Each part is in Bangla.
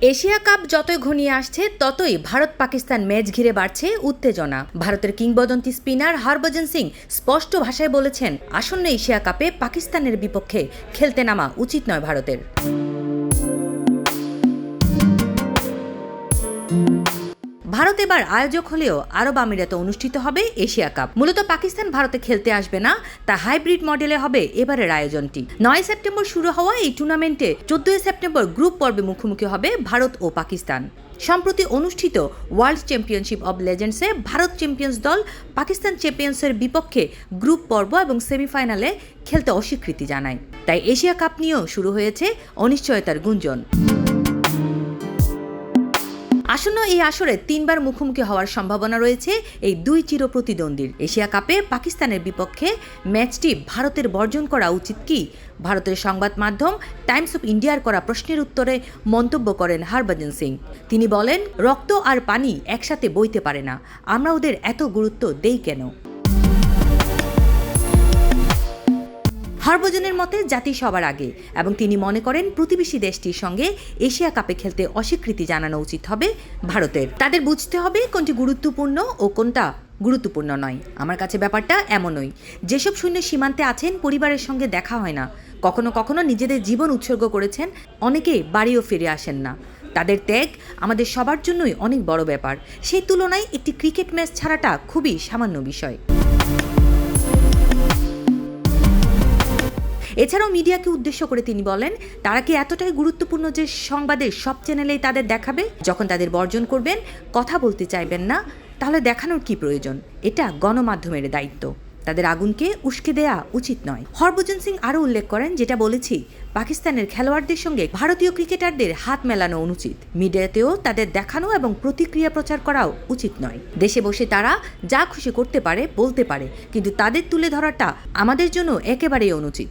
এশিয়া কাপ যতই ঘনিয়ে আসছে, ততই ভারত পাকিস্তান ম্যাচ ঘিরে বাড়ছে উত্তেজনা। ভারতের কিংবদন্তি স্পিনার হরভজন সিং স্পষ্ট ভাষায় বলেছেন, আসন্ন এশিয়া কাপে পাকিস্তানের বিপক্ষে খেলতে নামা উচিত নয় ভারতের। ভারত এবার আয়োজক হলেও আরব আমিরাতে অনুষ্ঠিত হবে এশিয়া কাপ। মূলত পাকিস্তান ভারতে খেলতে আসবে না, তা হাইব্রিড মডেলে হবে এবারের আয়োজনটি। নয় সেপ্টেম্বর শুরু হওয়া এই টুর্নামেন্টে চোদ্দই সেপ্টেম্বর গ্রুপ পর্বে মুখোমুখি হবে ভারত ও পাকিস্তান। সম্প্রতি অনুষ্ঠিত ওয়ার্ল্ড চ্যাম্পিয়নশিপ অব লেজেন্ডসে ভারত চ্যাম্পিয়ন্স দল পাকিস্তান চ্যাম্পিয়ন্সের বিপক্ষে গ্রুপ পর্ব এবং সেমিফাইনালে খেলতে অস্বীকৃতি জানায়। তাই এশিয়া কাপ নিয়েও শুরু হয়েছে অনিশ্চয়তার গুঞ্জন। আসন্ন এই আসরে তিনবার মুখোমুখি হওয়ার সম্ভাবনা রয়েছে এই দুই চির প্রতিদ্বন্দ্বীর এশিয়া কাপে পাকিস্তানের বিপক্ষে ম্যাচটি ভারতের বর্জন করা উচিত কি? ভারতের সংবাদ মাধ্যম টাইমস অফ ইন্ডিয়ার করা প্রশ্নের উত্তরে মন্তব্য করেন হরভজন সিং। তিনি বলেন, রক্ত আর পানি একসাথে বইতে পারে না। আমরা ওদের এত গুরুত্ব দেই কেন? হরভজনের মতে জাতি সবার আগে, এবং তিনি মনে করেন প্রতিবেশী দেশটির সঙ্গে এশিয়া কাপে খেলতে অস্বীকৃতি জানানো উচিত হবে ভারতের। তাদের বুঝতে হবে কোনটি গুরুত্বপূর্ণ ও কোনটা গুরুত্বপূর্ণ নয়। আমার কাছে ব্যাপারটা এমনই, যেসব সৈন্য সীমান্তে আছেন পরিবারের সঙ্গে দেখা হয় না। কখনো কখনো নিজেদের জীবন উৎসর্গ করেছেন, অনেকে বাড়িও ফিরে আসেন না। তাদের ত্যাগ আমাদের সবার জন্যই অনেক বড় ব্যাপার। সেই তুলনায় একটি ক্রিকেট ম্যাচ ছাড়াটা খুবই সামান্য বিষয়। এছাড়াও মিডিয়াকে উদ্দেশ্য করে তিনি বলেন, তারা কি এতটাই গুরুত্বপূর্ণ যে সংবাদের সব চ্যানেলেই তাদের দেখাবে? যখন তাদের বর্জন করবেন, কথা বলতে চাইবেন না, তাহলে দেখানোর কি প্রয়োজন? এটা গণমাধ্যমের দায়িত্ব। তাদের আগুনকে উস্কে দেয়া উচিত নয়। হরভজন সিং আরও উল্লেখ করেন, যেটা বলেছি, পাকিস্তানের খেলোয়াড়দের সঙ্গে ভারতীয় ক্রিকেটারদের হাত মেলানো অনুচিত। মিডিয়াতেও তাদের দেখানো এবং প্রতিক্রিয়া প্রচার করাও উচিত নয়। দেশে বসে তারা যা খুশি করতে পারে, বলতে পারে, কিন্তু তাদের তুলে ধরাটা আমাদের জন্য একেবারেই অনুচিত।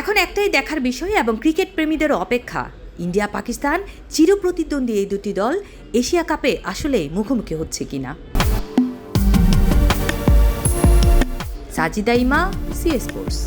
এখন একটাই দেখার বিষয় এবং ক্রিকেট প্রেমীদেরও অপেক্ষা। ইন্ডিয়া, পাকিস্তান চিরপ্রতিদ্বন্দ্বী এই দুটি দল এশিয়া কাপে আসলে মুখোমুখি হচ্ছে কিনা? সাজিদা ইমা সিএস স্পোর্টস